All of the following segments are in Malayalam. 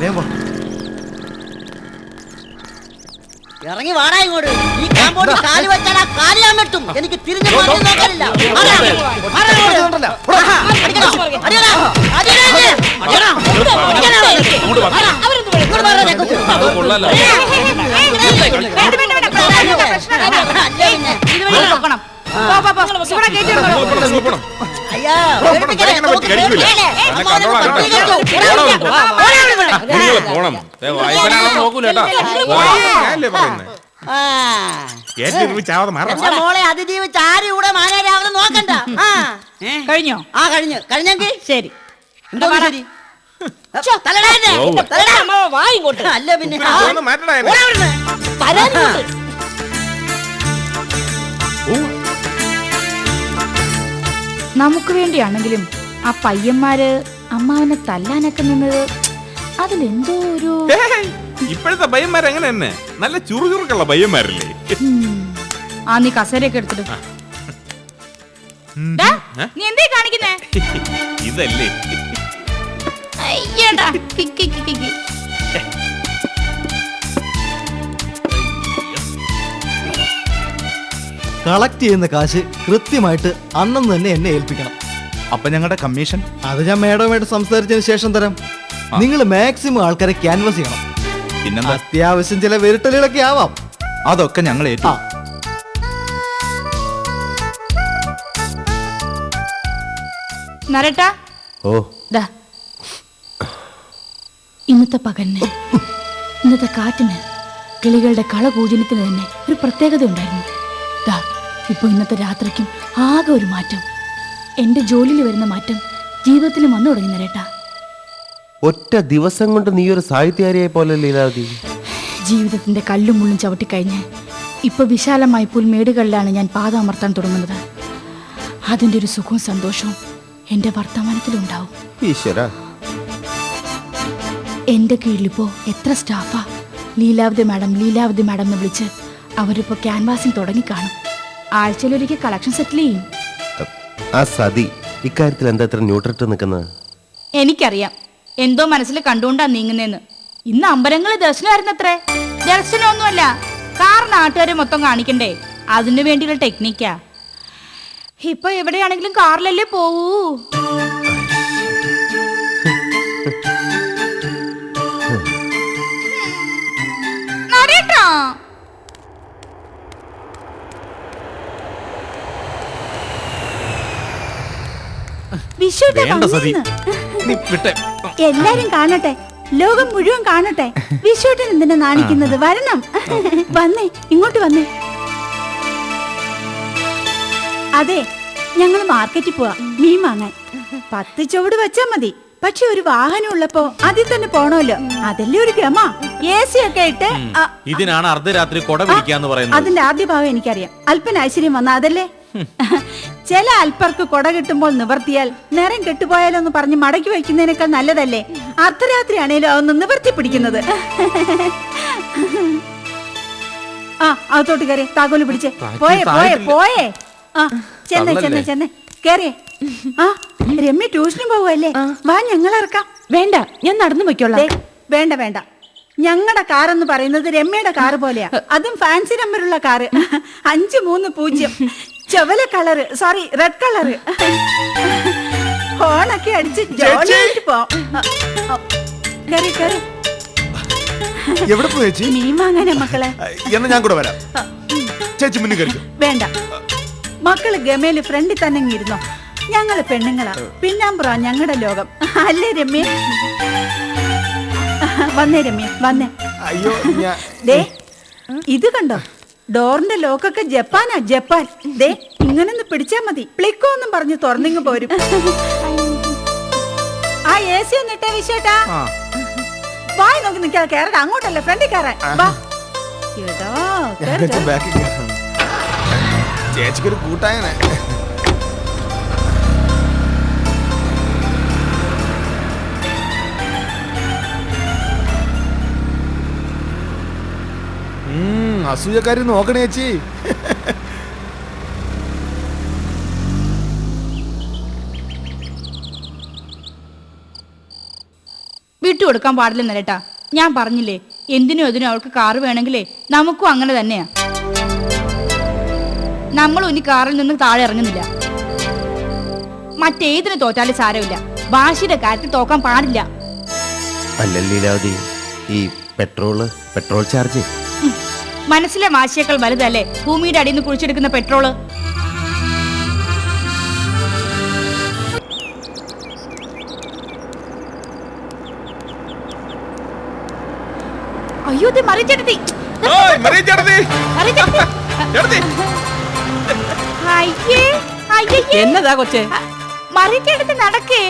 വേഗം. ഇറങ്ങി വാടാ ഇങ്ങോട്ട് ഈ കാമ്പൗണ്ടിൽ കാലി വെച്ചാൽ ആ കാൽ ഞാൻ വെട്ടും എനിക്ക് തിരിഞ്ഞു നോക്കാനില്ല ഇവിടെ ആരാ പോണം വായ്പനാണെന്ന് നോക്കൂല ഞാനല്ലേ പറയുന്നത് മോളെ അതിജീവിച്ച് ആരും കൂടെ മാനാരാവുന്ന നോക്കണ്ട. ആ. കഴിഞ്ഞോ? ആ കഴിഞ്ഞു. കഴിഞ്ഞെങ്കിൽ ശരി. അല്ല പിന്നെ നമുക്ക് വേണ്ടിയാണെങ്കിലും ആ പയ്യന്മാര് അമ്മാവനെ തല്ലാനൊക്കെ നിന്നത് അതിലെന്തോ ഒരു ഇപ്പോഴത്തെ പയ്യന്മാർ എങ്ങനെ തന്നെ നല്ല ചുറുചുറുക്കുള്ള പയ്യന്മാരല്ലേ? ആ നീ കസേരയൊക്കെ എടുത്തിട്ട് നീ എന്തേ കാണിക്കുന്നേ? ഇതല്ലേ? അയ്യടാ. കിക്ക് കിക്ക് കളക്ട് ചെയ്യുന്ന കാശ് കൃത്യമായിട്ട് അന്നെന്ന് തന്നെ എന്നെ ഏൽപ്പിക്കണം. അപ്പൊ ഞങ്ങളുടെ കമ്മീഷൻ അത് ഞാൻ മേഡവുമായിട്ട് സംസാരിച്ചതിന് ശേഷം തരാം. നിങ്ങൾ മാക്സിമം ആൾക്കാരെ ക്യാൻവസ് ചെയ്യണം. പിന്നെന്താ? അത്യാവശ്യം ചില വിരട്ടലുകളൊക്കെ ആവാം. അതൊക്കെ ഞങ്ങൾ ഏറ്റു. ആ. നരട്ടാ. ഓ. ദാ. ഇന്നത്തെ പകലിന് ഇന്നത്തെ കാറ്റിന് കിളികളുടെ കളകൂജനത്തിന് തന്നെ ഒരു പ്രത്യേകത ഉണ്ടായിരുന്നു. ഇപ്പൊ ഇന്നത്തെ രാത്രിക്കും ആകെ ഒരു മാറ്റം. എന്റെ ജോലിയിൽ വരുന്ന മാറ്റം ജീവിതത്തിൽ വന്നു തുടങ്ങി നരേട്ടാ ഒറ്റ ദിവസം കൊണ്ട് നീ ഒരു സാഹിത്യകാരിയെ പോലെ ലീലാവതി? ജീവിതത്തിന്റെ കല്ലും മുള്ളും ചവിട്ടിക്കഴിഞ്ഞ് ഇപ്പൊ വിശാലമായ പുൽമേടുകളിലാണ് ഞാൻ പാത അമർത്താൻ തുടങ്ങുന്നത്. അതിന്റെ ഒരു സുഖവും സന്തോഷവും എന്റെ വർത്തമാനത്തിലുണ്ടാവും ഈശ്വര. എന്റെ കീഴിലിപ്പോ എത്ര സ്റ്റാഫാ. ലീലാവതി മാഡം ലീലാവതി മാഡം എന്ന് വിളിച്ച് അവരിപ്പോ ക്യാൻവാസിങ് തുടങ്ങിക്കാണും ആഴ്ചയിലൊരിക്കൽ കളക്ഷൻ സെറ്റിൽ ചെയ്യും. ആ സതി ഇക്കാര്യത്തിൽ എന്താ ഇത്ര ന്യൂട്രിട്ട് നിൽക്കുന്നത്? എനിക്കറിയാം. എന്തോ മനസ്സിൽ കണ്ടുകൊണ്ടാ നീങ്ങുന്നേന്ന്. ഇന്ന് അമ്പലങ്ങളിൽ ദർശനമായിരുന്നത്രേ. ദർശനമൊന്നുമല്ല കാർ നാട്ടുകാരെ മൊത്തം കാണിക്കണ്ടേ. അതിനു വേണ്ടിയുള്ള ടെക്നിക്കാ ഇപ്പൊ എവിടെയാണെങ്കിലും കാറിലല്ലേ പോവൂ? നരേട്ടാ വിഷുവിന്റെ വേണ്ട സതി. നീ വിട്ടെ. എല്ലാരും കാണട്ടെ. ലോകം മുഴുവൻ കാണട്ടെ. വിഷുട്ടൻ എന്തിനാ നാണിക്കുന്നത്? വരണം. വന്നേ ഇങ്ങോട്ട് വന്നേ. അതെ ഞങ്ങൾ മാർക്കറ്റിൽ പോവാ. മീൻ വാങ്ങാൻ. പത്ത് ചുവട് വെച്ചാ മതി. പക്ഷെ ഒരു വാഹനം ഉള്ളപ്പോ അതിൽ തന്നെ പോണല്ലോ അതല്ലേ ഒരു ഗമ എ സി ഒക്കെ ഇട്ട് ഇതിനാണ് അർദ്ധരാത്രി കൊട പിടിക്കാന്ന് പറയുന്നത്. അതിന്റെ ആദ്യ ഭാവം എനിക്കറിയാം. അല്പന ഐശ്വര്യം വന്ന അതല്ലേ? ചില അല്പർക്ക് കൊട കിട്ടുമ്പോൾ നിവർത്തിയാൽ നിറം കെട്ടുപോയാലോ എന്ന് പറഞ്ഞ് മടക്കി വയ്ക്കുന്നതിനേക്കാൾ നല്ലതല്ലേ? അർദ്ധരാത്രി ആണേലും അതൊന്ന് നിവർത്തി പിടിക്കുന്നത്. ആ അകത്തോട്ട് കയറി താക്കോൽ പിടിച്ചേ. പോയേ പോയേ പോയേ. ആ ചെന്നേ ചെന്നേ ചെന്നേ. കേറിയേ ആ രമ്യ ട്യൂഷനും പോവല്ലേ വാ ഞങ്ങൾ ഇറക്കാം. വേണ്ട ഞാൻ നടന്നു പൊയ്ക്കോളാം. വേണ്ട വേണ്ട. ഞങ്ങളുടെ കാർ എന്ന് പറയുന്നത് രമ്യയുടെ കാറ് പോലെയാ. അതും ഫാൻസി നമ്പറുള്ള കാറ്. അഞ്ച് മൂന്ന് പൂജ്യം. ചുവല കളറ് സോറി റെഡ് കളറ് ഹോണൊക്കെ അടിച്ച് ജോലിയായിട്ട് പോ കറി കറി. എവിടെ പോയി ചേച്ചി? മീൻ വാങ്ങാനാ മക്കളെ? എന്നാ ഞാൻ കൂടെ വരാം. ചേച്ചി മുന്നിൽ കഴിക്കും വേണ്ട. മക്കൾ ഗമേൽ ഫ്രണ്ടിൽ തന്നെ ഇരുന്നു ഞങ്ങൾ പെണ്ണുങ്ങളാ. പിന്നാമ്പുറ ഞങ്ങളുടെ ലോകം. അല്ലേ രമ്യ? വന്നേ രമ്യ വന്നേ. അയ്യോ ദേ ഇത് കണ്ടോ? ഡോറിന്റെ ലോക്കൊക്കെ ജപ്പാനാ ജപ്പാൻ. ദേ ഇങ്ങനെ പിടിച്ചാ മതി. പ്ലിക്കോ എന്നും പറഞ്ഞു തുറന്നിങ്ങ് പോരും. ആ എ സി ഒന്ന് ഇട്ടേ വിശേട്ടാ വായി നോക്കി നിൽക്കാതെ കേറടാ അങ്ങോട്ടല്ല ഫ്രണ്ടിൽ കയറാൻ. വാ. എടാ. ചേച്ചിക്കൊരു കൂട്ടായനെ. അസൂയക്കാരി നോക്കണേ ചേച്ചി. വിട്ടു കൊടുക്കാൻ പാടില്ല നരട്ടാ ഞാൻ പറഞ്ഞില്ലേ എന്തിനും അതിനും അവൾക്ക് കാറ് വേണമെങ്കിലേ നമുക്കും അങ്ങനെ തന്നെയാ. നമ്മളും ഇനി കാറിൽ നിന്ന് താഴെ ഇറങ്ങുന്നില്ല. മറ്റേതിന് തോറ്റാലും സാരമില്ല. ഭാഷയുടെ കാര്യത്തിൽ തോക്കാൻ പാടില്ല. അല്ലല്ലീലാവതി ഈ പെട്രോൾ പെട്രോൾ ചാർജ്. മനസ്സിലെ വാശിയേക്കാൾ വലുതല്ലേ ഭൂമിയുടെ അടിയിൽ നിന്ന് കുഴിച്ചെടുക്കുന്ന പെട്രോൾ? അയ്യോ ഇത് മറിച്ചെടുത്തി എന്നതാ കൊച്ചേ? മറിച്ചെടുത്ത് നടക്കേ.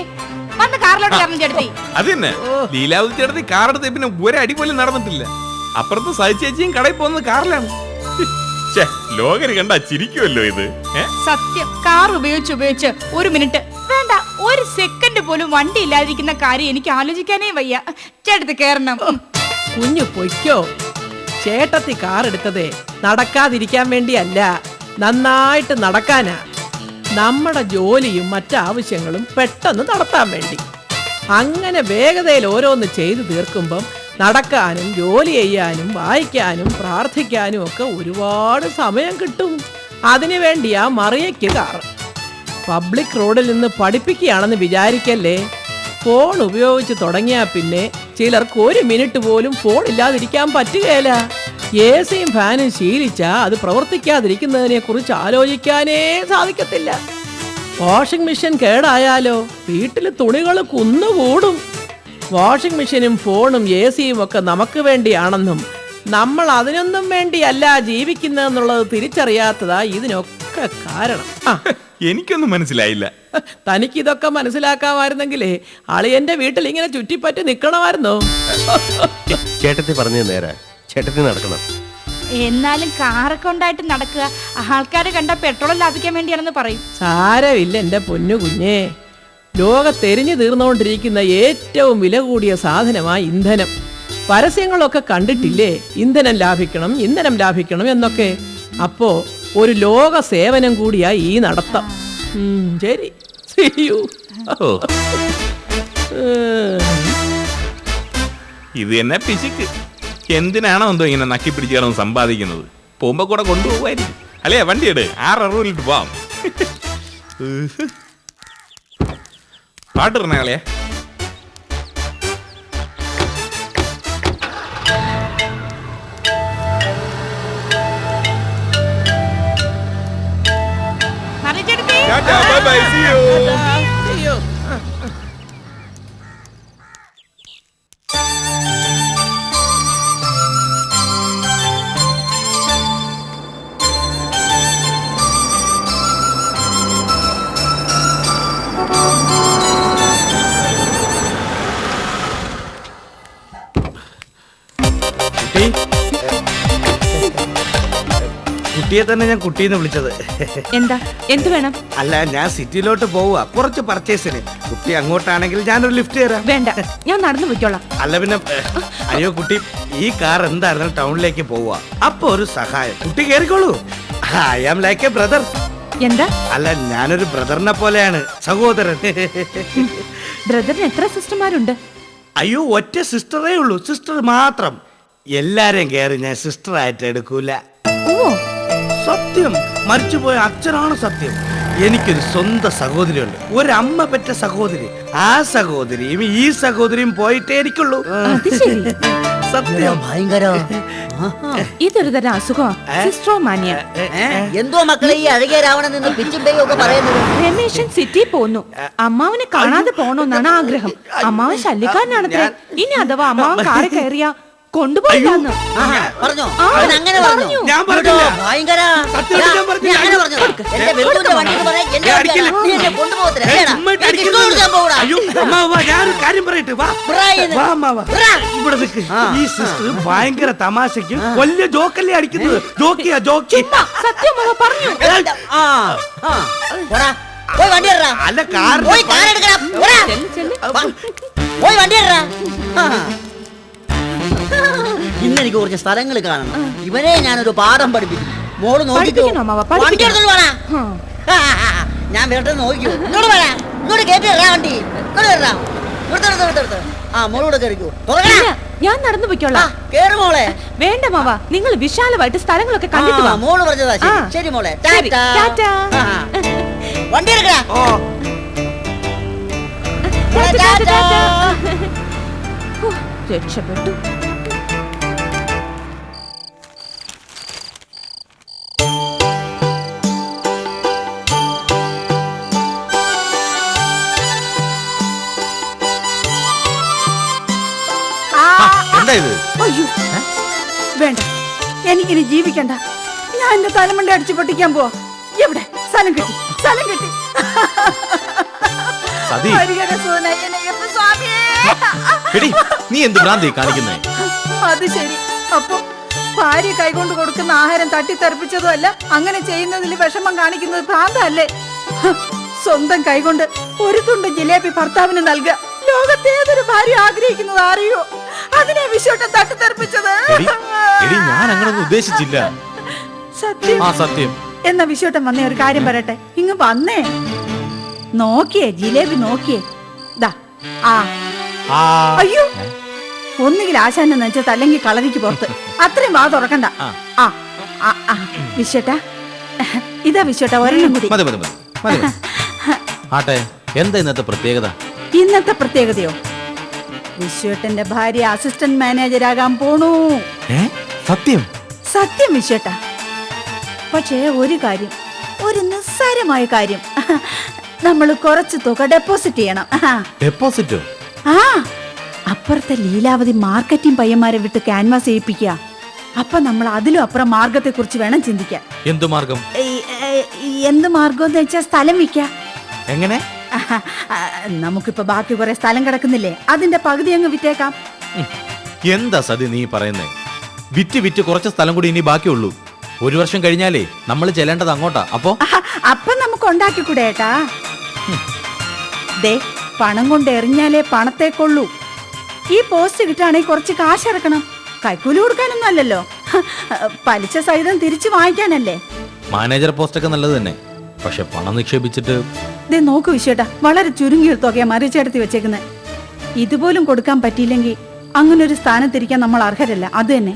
വന്ന് കാറിലോട്ട് കയറണം ചേട്ടത്തി. അത് തന്നെ. ലീലാവതി ചേട്ടത്തി കാറെടുത്ത് പിന്നെ ഒരടി പോലും നടന്നിട്ടില്ല. അപ്പുറത്ത് സഹിച്ചേച്ചിയും കടയിൽ പോകുന്നത് കാറിലാണ്. ഛെ, ലോകര് കണ്ടാ ചിരിക്കുമല്ലോ ഇത്. സത്യം കാർ ഉപയോഗിച്ച് ഉപയോഗിച്ച് ഒരു മിനിറ്റ്. വേണ്ട ഒരു സെക്കൻഡ് പോലും വണ്ടി ഇല്ലാതിരിക്കുന്ന കാര്യം എനിക്ക് ആലോചിക്കാനേ വയ്യ. ചേട്ടത്ത് കേറണം. കുഞ്ഞു പൊയ്ക്കോ. ചേട്ടത്തി കാർ എടുത്തതേ നടക്കാതിരിക്കാൻ വേണ്ടിയല്ല നന്നായിട്ട് നടക്കാനാ. നമ്മുടെ ജോലിയും മറ്റാവശ്യങ്ങളും പെട്ടെന്ന് നടത്താൻ വേണ്ടി. അങ്ങനെ വേഗതയിൽ ഓരോന്ന് ചെയ്തു തീർക്കുമ്പം നടക്കാനും ജോലി ചെയ്യാനും വായിക്കാനും പ്രാർത്ഥിക്കാനും ഒക്കെ ഒരുപാട് സമയം കിട്ടും. അതിനു വേണ്ടിയാ മറിയയ്ക്ക് കാറ് പബ്ലിക് റോഡിൽ നിന്ന് പഠിപ്പിക്കുകയാണെന്ന് വിചാരിക്കല്ലേ? ഫോൺ ഉപയോഗിച്ച് തുടങ്ങിയാൽ പിന്നെ ചിലർക്ക് ഒരു മിനിറ്റ് പോലും ഫോൺ ഇല്ലാതിരിക്കാൻ പറ്റുകയില്ല എ സിയും ഫാനും ശീലിച്ചാ അത് പ്രവർത്തിക്കാതിരിക്കുന്നതിനെ കുറിച്ച് ആലോചിക്കാനേ സാധിക്കത്തില്ല. വാഷിംഗ് മെഷീൻ കേടായാലോ? വീട്ടിൽ തുണികൾ കുന്നുകൂടും. വാഷിംഗ് മെഷീനും ഫോണും എ സിയും ഒക്കെ നമുക്ക് വേണ്ടിയാണെന്നും നമ്മൾ അതിനൊന്നും വേണ്ടിയല്ല ജീവിക്കുന്നതെന്നുള്ളത് തിരിച്ചറിയാത്തതാ ഇതിനൊക്കെ കാരണം. ആ. എനിക്കൊന്നും മനസ്സിലായില്ല. തനിക്ക് തനിക്കിതൊക്കെ മനസ്സിലാക്കാമായിരുന്നെങ്കിലേ അളിയന്റെ വീട്ടിൽ ഇങ്ങനെ ചുറ്റിപ്പറ്റി നിക്കണമായിരുന്നു? ചേട്ടത്തി പറഞ്ഞു നേരാ. ചേട്ടത്തി നടക്കണം. എന്നാലും കാറൊക്കെ ഉണ്ടായിട്ട് നടക്കുക. ആൾക്കാരെ കണ്ട പെട്രോൾ ലാഭിക്കാൻ വേണ്ടിയാണെന്ന് പറയും. സാരമില്ല എന്റെ പൊന്നു കുഞ്ഞേ. ലോകത്തെരിഞ്ഞു തീർന്നുകൊണ്ടിരിക്കുന്ന ഏറ്റവും വില കൂടിയ സാധനമായി ഇന്ധനം. പരസ്യങ്ങളൊക്കെ കണ്ടിട്ടില്ലേ? ഇന്ധനം ലാഭിക്കണം ഇന്ധനം ലാഭിക്കണം എന്നൊക്കെ. അപ്പോ ഒരു ലോക സേവനം കൂടിയായി ഈ നടത്തം. ശരി. ഇത് എന്നെ പിശിക്ക്. എന്തിനാണോ എന്തോ ഇങ്ങനെ നക്കി പിടിച്ച് കിടന്ന് സമ്പാദിക്കുന്നത്? പോകുമ്പോ കൂടെ കൊണ്ടുപോകുമായിരിക്കും അല്ലേ വണ്ടി എടു ആറ് പോവാം. பாட்டுறேன் வேலையை കുട്ടിയെ തന്നെ ഞാൻ കുട്ടീന്ന് വിളിച്ചത്. എന്താ? എന്ത് വേണം? അല്ല ഞാൻ സിറ്റിയിലോട്ട് പോവുക കുറച്ച് പർച്ചേസിന് കുട്ടി അങ്ങോട്ടാണെങ്കിൽ ഞാനൊരു ലിഫ്റ്റ് തരാം വേണ്ട. ഞാൻ നടന്നു പോയിക്കോളാം. അല്ല പിന്നെ അയ്യോ കുട്ടി ഈ കാർ എന്തായിരുന്നാലും ടൗണിലേക്ക് പോവുക അപ്പൊ ഒരു സഹായം. കുട്ടി കേറിക്കോളൂ. I am like a brother എന്താ? അല്ല ഞാനൊരു ബ്രദറിനെ പോലെയാണ്. സഹോദരൻ. ബ്രദറിന് എത്ര സിസ്റ്റർമാരുണ്ട്? അയ്യോ ഒറ്റ സിസ്റ്ററേ ഉള്ളൂ. സിസ്റ്റർ മാത്രം. എല്ലാരെയും കേറി ഞാൻ സിസ്റ്റർ ആയിട്ട് എടുക്കൂല. ഓ സത്യം. മരിച്ചുപോയ അച്ഛനാണ് സത്യം. എനിക്കൊരു സ്വന്തം സഹോദരിയുണ്ട്. ഒരമ്മ പെറ്റ സഹോദരി. ആ സഹോദരിയും ഈ സഹോദരിയും പോയിട്ടേ എനിക്കുള്ളൂ. അത് ശരി. സത്യം. ഭയങ്കര. ഇതൊരു തരം അസുഖമാ. സിസ്ട്രോമാനിയ. എന്തോ മക്കളെ ഈ അഴകിയ രാവണൻ നിന്ന് പിച്ചും പേയും ഒക്കെ പറയുന്നത്. രമേശൻ സിറ്റി പോന്നു. അമ്മാവനെ കാണാതെ പോണോന്നാണ് ആഗ്രഹം. അമ്മാവൻ ശല്യക്കാരനാണത്രേ. ഇനി അഥവാ അമ്മാവൻ കാറി കയറിയാ കൊണ്ടുപോയില്ലാന്ന് പറഞ്ഞോ അങ്ങനെ പറഞ്ഞു. ഞാൻ പറഞ്ഞില്ല. ഭയങ്കര സത്യം ഞാൻ പറഞ്ഞില്ല. അങ്ങനെ പറഞ്ഞു എന്റെ എന്റെ ഞാൻ വണ്ടിയല്ല. അടിക്കില്ല. നീ എന്നെ കൊണ്ടുപോകത്തില്ല ഏയ്, കേടാ. എനിക്ക് അടിക്കരുത്. ഇഷ്ടമുള്ള പോകൂടാ. അയ്യോ, അമ്മ വാ, ഞാനൊരു കാര്യം പറയട്ടെ വാ. വാ, അമ്മാവ. ബ്രാ. ഇവിടെ നിൽക്ക് ഈ സിസ്റ്റർ ഭയങ്കര തമാശക്ക് വലിയ ജോക്കല്ലേ അടിക്കുന്നത് ജോക്കിയാ ജോക്കി സത്യം പറഞ്ഞു ആ, ആ. പോടാ. പോയി വണ്ടി ഇടറാ. അല്ല കാർ പോയി കാർ എടുക്കടാ. പോടാ. ചെല്ല്, ചെല്ല്. വാ. പോയി വണ്ടി ഇടറാ. ആ. ഇന്ന് എനിക്ക് കുറച്ച് സ്ഥലങ്ങൾ കാണണം. ഇവനെ ഞാനൊരു പാഠം പഠിപ്പിക്കും. മോൾ നോക്കിക്കോ. പഠിപ്പിക്കണം വണ്ടി എടുത്തോണ്ട്. ഞാൻ വരട്ടെ നോക്കിയോ ഇങ്ങോട്ട് ഇങ്ങോട്ട് വണ്ടി. ഇങ്ങോട്ട് വരാ. ഇവിടുത്തെ ഇവിടുത്തെ ഇവിടുത്തെ ആ മോളൂടെ കയറിക്കോ തുറക്കണ ഞാൻ നടന്നു ആ പൊയ്ക്കോളാം കേറ് മോളെ. വേണ്ട മാവ നിങ്ങൾ വിശാലമായിട്ട് സ്ഥലങ്ങളൊക്കെ കണ്ടിട്ട് ആ, വാ. മോൾ പറഞ്ഞതാ ശരി. ആ. ശരി മോളെ. ശരി, ടാറ്റാ. ടാറ്റാ. ആ. വണ്ടി എടുക്കടാ. Tata, tata, tata. ടാറ്റ. ഹോ, രക്ഷപ്പെട്ടു. അയ്യോ. വേണ്ട. എനിക്കിനി ജീവിക്കണ്ട. ഞാൻ എന്റെ തലമുണ്ട അടിച്ചു പൊട്ടിക്കാൻ പോവാ. എവിടെ? സ്ഥലം കിട്ടി. സ്ഥലം കിട്ടി. സതി. എടി നീ എന്ത് ഭ്രാന്തി കാണിക്കുന്നേ? അത് ശരി. അപ്പൊ ഭാര്യ കൈകൊണ്ട് കൊടുക്കുന്ന ആഹാരം തട്ടിത്തെറിപ്പിച്ചതും അല്ല അങ്ങനെ ചെയ്യുന്നതിൽ വിഷമം കാണിക്കുന്നത് ഭ്രാന്തല്ലേ? സ്വന്തം കൈകൊണ്ട് ഒരു തുണ്ട് ജിലേബി ഭർത്താവിന് നൽകുക. ലോകത്തെ ഏതൊരു ഭാര്യ ആഗ്രഹിക്കുന്നത് അറിയോ? അതിനെ വിശ്വട്ടം തട്ടിത്തെറിപ്പിച്ചത്. എടി എടി ഞാൻ അങ്ങനൊന്നും ഉദ്ദേശിച്ചില്ല. സത്യം. ആ സത്യം. എന്നാ വിശ്വട്ടം വന്നേ ഒരു കാര്യം പറയട്ടെ. ഇങ്ങ് വന്നേ. നോക്കിയേ ജിലേബി നോക്കിയേ. ദാ ആ. ആ. അയ്യോ ഒന്നുകിൽ ആശാന്റെ നെഞ്ചത്ത് അല്ലെങ്കിൽ കളരിക്ക് പുറത്ത്. അത്രയും വാ തുറക്കണ്ട. ആ. ആ ആ, വിശ്വട്ടാ ഇതാ വിശ്വട്ടാ ഒരെണ്ണം കൂടി. മതി മതി മതി മതി. ആട്ടെ. എന്താ ഇന്നത്തെ പ്രത്യേകത? ഇന്നത്തെ പ്രത്യേകതയോ? വിശ്വട്ടന്റെ ഭാര്യ അസിസ്റ്റന്റ് മാനേജർ മാനേജരാകാൻ പോണു. ഏ? സത്യം? സത്യം വിശ്വേട്ട. പക്ഷേ ഒരു കാര്യം ഒരു നിസ്സാരമായ കാര്യം. നമ്മൾ കുറച്ച് തുക ഡെപ്പോസിറ്റ് ചെയ്യണം. ഡെപ്പോസിറ്റോ ആ അപ്പുറത്തെ ലീലാവതി മാർക്കറ്റിംഗ് പയ്യന്മാരെ വിട്ട് ക്യാൻവാസ് ചെയ്യിപ്പിക്കുക അപ്പൊ നമ്മൾ അതിലും അപ്പുറം മാർഗത്തെ കുറിച്ച് വേണം ചിന്തിക്കാൻ. എന്തു മാർഗം? ഈ- ഈ- ഈ എന്ത് മാർഗം എന്ന് വെച്ചാൽ സ്ഥലം വിൽക്കാം എങ്ങനെ? നമുക്കിപ്പോ ബാക്കി കുറെ സ്ഥലം കിടക്കുന്നില്ലേ? അതിന്റെ പകുതി അങ്ങ് വിറ്റേക്കാം. എന്താ സതി നീ പറയുന്നേ? വിറ്റ് വിറ്റ് കുറച്ച് സ്ഥലം കൂടി ഇനി ബാക്കിയുള്ളൂ. ഒരു വർഷം കഴിഞ്ഞാലേ നമ്മൾ ചെല്ലേണ്ടത് അങ്ങോട്ടാ. അപ്പോ? അപ്പൊ നമുക്ക് ഉണ്ടാക്കിക്കൂടെ ഏട്ടാ. ദേ പണം കൊണ്ട് എറിഞ്ഞാലേ പണത്തെ കൊള്ളൂ ഈ പോസ്റ്റ് കിട്ടുകയാണെങ്കിൽ കുറച്ച് കാശ് ഇറക്കണം. കൈക്കൂലി കൊടുക്കാനൊന്നും അല്ലല്ലോ. പലിശ സഹിതം തിരിച്ചു വാങ്ങിക്കാനല്ലേ? മാനേജർ പോസ്റ്റ് ഒക്കെ നല്ലത് തന്നെ. പക്ഷെ പണം നിക്ഷേപിച്ചിട്ട് ദേ നോക്കൂ വിശ്വട്ടാ വളരെ ചുരുങ്ങിയ തുകയാ മറിച്ചെടുത്തി വെച്ചേക്കുന്നത് ഇതുപോലും കൊടുക്കാൻ പറ്റിയില്ലെങ്കിൽ അങ്ങനെ ഒരു സ്ഥാനത്തിരിക്കാൻ നമ്മൾ അർഹരല്ല അത് തന്നെ.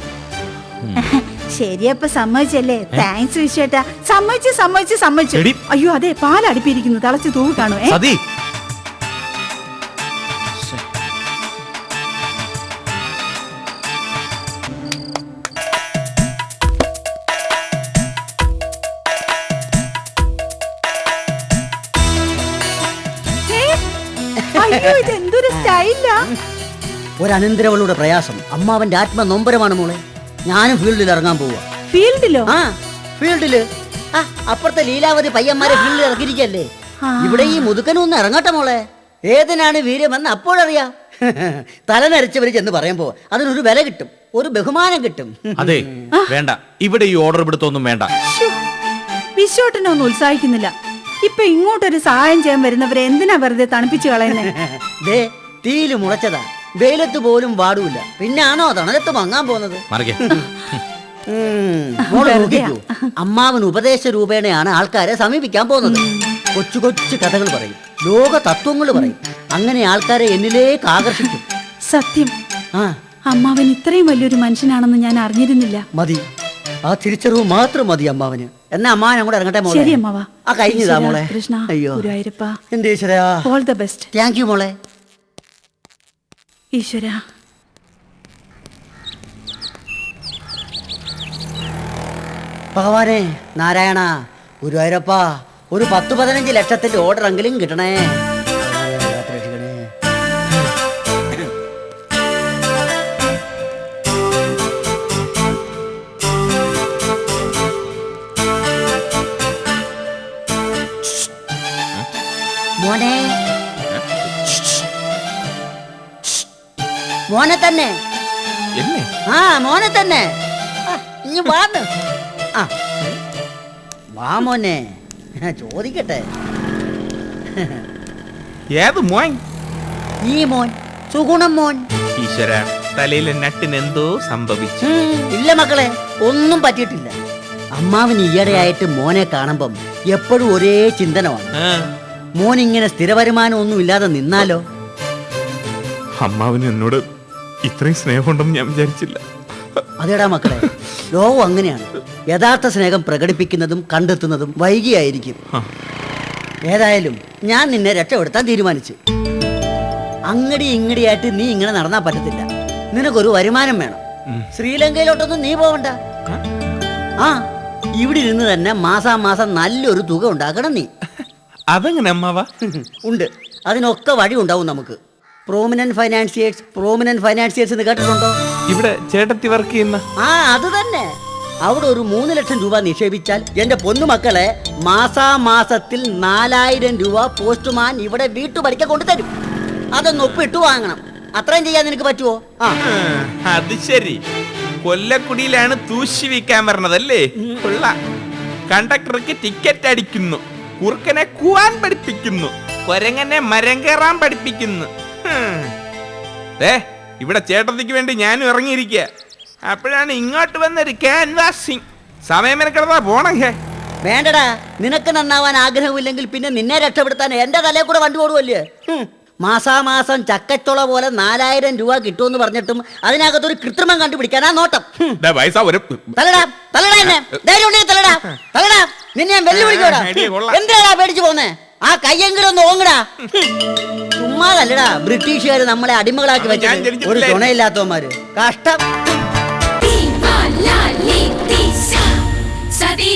ശരിയപ്പൊ സമ്മതിച്ചല്ലേ? താങ്ക്സ് വിശ്വേട്ടാ. സമ്മതിച്ച് സമ്മതിച്ച് സമ്മതിച്ചു. അയ്യോ അതെ പാലടുപ്പിയിരിക്കുന്നു തളച്ച് തൂവ് കാണുവേ ഏ? ഒരു അനന്തരവളുടെ പ്രയാസം. അമ്മാവന്റെ ആത്മ നൊമ്പരമാണ് മോളെ. ഞാനും ഫീൽഡിൽ ഇറങ്ങാൻ പോവാ. ഫീൽഡിലോ? ആ ഫീൽഡിൽ. ആ അപ്പുറത്തെ ലീലാവതി പയ്യന്മാരെ ഫീൽഡിൽ ഇറക്കിയിരിക്കല്ലേ? ഇവിടെ ഈ മുതുക്കനും ഒന്ന് ഇറങ്ങട്ടെ മോളെ. ഏതിനാണ് വീര്യമെന്ന് അപ്പോഴറിയാം. തല നരച്ചവര് ചെന്ന് പറയുമ്പോ അതിനൊരു വില കിട്ടും. ഒരു ബഹുമാനം കിട്ടും. അതെ വേണ്ട. ഇവിടെ ഈ ഓർഡർ പിടുത്തൊന്നും വേണ്ട. വിശ്വട്ടനെ വിശ്വട്ടനൊന്നും ഉത്സാഹിക്കുന്നില്ല. ഇപ്പൊ ഇങ്ങോട്ടൊരു സഹായം ചെയ്യാൻ വരുന്നവരെ എന്തിനാ വെറുതെ തണുപ്പിച്ചു കളയുന്നേ? ദേ തീയിൽ മുളച്ചതാ. വെയിലത്ത് പോലും വാടൂല പിന്നാണോ തണലത്ത് മങ്ങാൻ പോകുന്നത്. അമ്മാവൻ ഉപദേശ രൂപേണയാണ് ആൾക്കാരെ സമീപിക്കാൻ പോകുന്നത്. കൊച്ചു കൊച്ചു കഥകൾ പറയും. ലോക തത്വങ്ങൾ പറയും. അങ്ങനെ ആൾക്കാരെ എന്നിലേക്ക് ആകർഷിക്കും. സത്യം. ആ. അമ്മാവൻ ഇത്രയും വലിയൊരു മനുഷ്യനാണെന്ന് ഞാൻ അറിഞ്ഞിരുന്നില്ല. മതി. ആ തിരിച്ചറിവ് മാത്രം മതി അമ്മാവന്. എന്നാ അമ്മാവൻ അങ്ങോട്ട് ഇറങ്ങട്ടെ മോളെ? ശരി അമ്മാവാ. ആ കഴിഞ്ഞതാ മോളെ. കൃഷ്ണ അയ്യോ. ഗുരുവായൂരപ്പ. എന്റെ ഈശ്വരാ. All the best thank you മോളെ. ഈശ്വര. ഭഗവാനെ നാരായണ ഗുരുവായൂരപ്പ ഒരു പത്ത് പതിനഞ്ച് ലക്ഷത്തിന്റെ ഓർഡർ എങ്കിലും കിട്ടണേ. മോനെ തന്നെ. ഇഞ്ഞ് വാന്ന് ആ. വാ മോനെ. ചോദിക്കട്ടെ. ഏത് മോൻ? ഈ മോൻ സുഗുണം മോൻ. ഈശ്വര തലയിലെ നട്ടിന് എന്തോ സംഭവിച്ചു. ഇല്ല മക്കളെ ഒന്നും പറ്റിയിട്ടില്ല. അമ്മാവൻ ഈയിടെയായിട്ട് മോനെ കാണുമ്പം എപ്പോഴും ഒരേ ചിന്തനമാണ്. മോൻ ഇങ്ങനെ സ്ഥിര വരുമാനം ഒന്നും ഇല്ലാതെ നിന്നാലോ? അമ്മാവിന് എന്നോട് ഇത്രയും സ്നേഹമുണ്ടെന്ന് ഞാൻ വിചാരിച്ചില്ല. അതേടാ മക്കളെ ലോകം അങ്ങനെയാണ്. യഥാർത്ഥ സ്നേഹം പ്രകടിപ്പിക്കുന്നതും കണ്ടെത്തുന്നതും വൈകിയായിരിക്കും. ഏതായാലും ഞാൻ നിന്നെ രക്ഷപ്പെടുത്താൻ തീരുമാനിച്ചു. അങ്ങടി ഇങ്ങടിയായിട്ട് നീ ഇങ്ങനെ നടന്നാ പറ്റത്തില്ല. നിനക്കൊരു വരുമാനം വേണം. ശ്രീലങ്കയിലോട്ടൊന്നും നീ പോവണ്ട. ആ. ഇവിടെ ഇരുന്ന് തന്നെ മാസാമാസം നല്ലൊരു തുക ഉണ്ടാക്കണം നീ. അതെങ്ങനെ അമ്മാവ? ഉണ്ട്. അതിനൊക്കെ വഴി ഉണ്ടാവും നമുക്ക്. പ്രോമിനന്റ് ഫൈനാൻസിയേഴ്സ് പ്രോമിനന്റ് ഫൈനാൻസിയേഴ്സ് എന്ന് കേട്ടിട്ടുണ്ടോ? ഇവിടെ ചേട്ടത്തി വർക്ക് ചെയ്യുന്ന? ആ അത് തന്നെ. അവിടെ ഒരു മൂന്ന് ലക്ഷം രൂപ നിക്ഷേപിച്ചാൽ എന്റെ പൊന്നുമക്കളെ മാസാമാസത്തിൽ നാലായിരം രൂപ പോസ്റ്റ്മാൻ ഇവിടെ വീട്ടുപടിക്ക കൊണ്ടുതരും. അതൊന്ന് ഒപ്പിട്ട് വാങ്ങണം. അത്രയും ചെയ്യാൻ നിനക്ക് പറ്റുമോ ആ. അത് ശരി. കൊല്ലക്കുടിയിലാണ് തൂശി വിൽക്കാൻ പറഞ്ഞതല്ലേ? കൊള്ള. കണ്ടക്ടർക്ക് ടിക്കറ്റ് അടിക്കുന്നു. കുറുക്കനെ കൂവാൻ പഠിപ്പിക്കുന്നു. കൊരങ്ങനെ മരം കയറാൻ പഠിപ്പിക്കുന്നു. ഇവിടെ ചേട്ടത്തിക്ക് വേണ്ടി ഞാനും ഇറങ്ങിയിരിക്കുക അപ്പോഴാണ് ഇങ്ങോട്ട് വന്നൊരു ക്യാൻവാസിങ് സമയം മെനക്കിടതാ പോണം വേണ്ടടാ നിനക്ക് നന്നാവാൻ ആഗ്രഹമില്ലെങ്കിൽ പിന്നെ നിന്നെ രക്ഷപ്പെടുത്താൻ എന്റെ തലയിൽ കൂടെ വണ്ടി ഓടുവല്ലേ? മാസാമാസം ചക്കച്ചുള പോലെ നാലായിരം രൂപ കിട്ടുമെന്ന് പറഞ്ഞിട്ടും അതിനകത്തൊരു കൃത്രിമം കണ്ടുപിടിക്കാനാ നോട്ടം. തലടാ തലടാ എന്നെ. ധൈര്യം ഉണ്ടെങ്കിൽ തലടാ തലടാ നിന്നെ ഞാൻ വെല്ലുവിളിക്കോടാ. എന്തിനാടാ പേടിച്ചു പോന്നെ ആ കയ്യെങ്കിലും ഒന്ന് ഓങ്ങടാ. ചുമ്മാതല്ലടാ. ബ്രിട്ടീഷുകാർ നമ്മളെ അടിമകളാക്കി വെച്ചത്. ഒരു. തുണയില്ലാത്തവന്മാര്. കഷ്ടം. സതി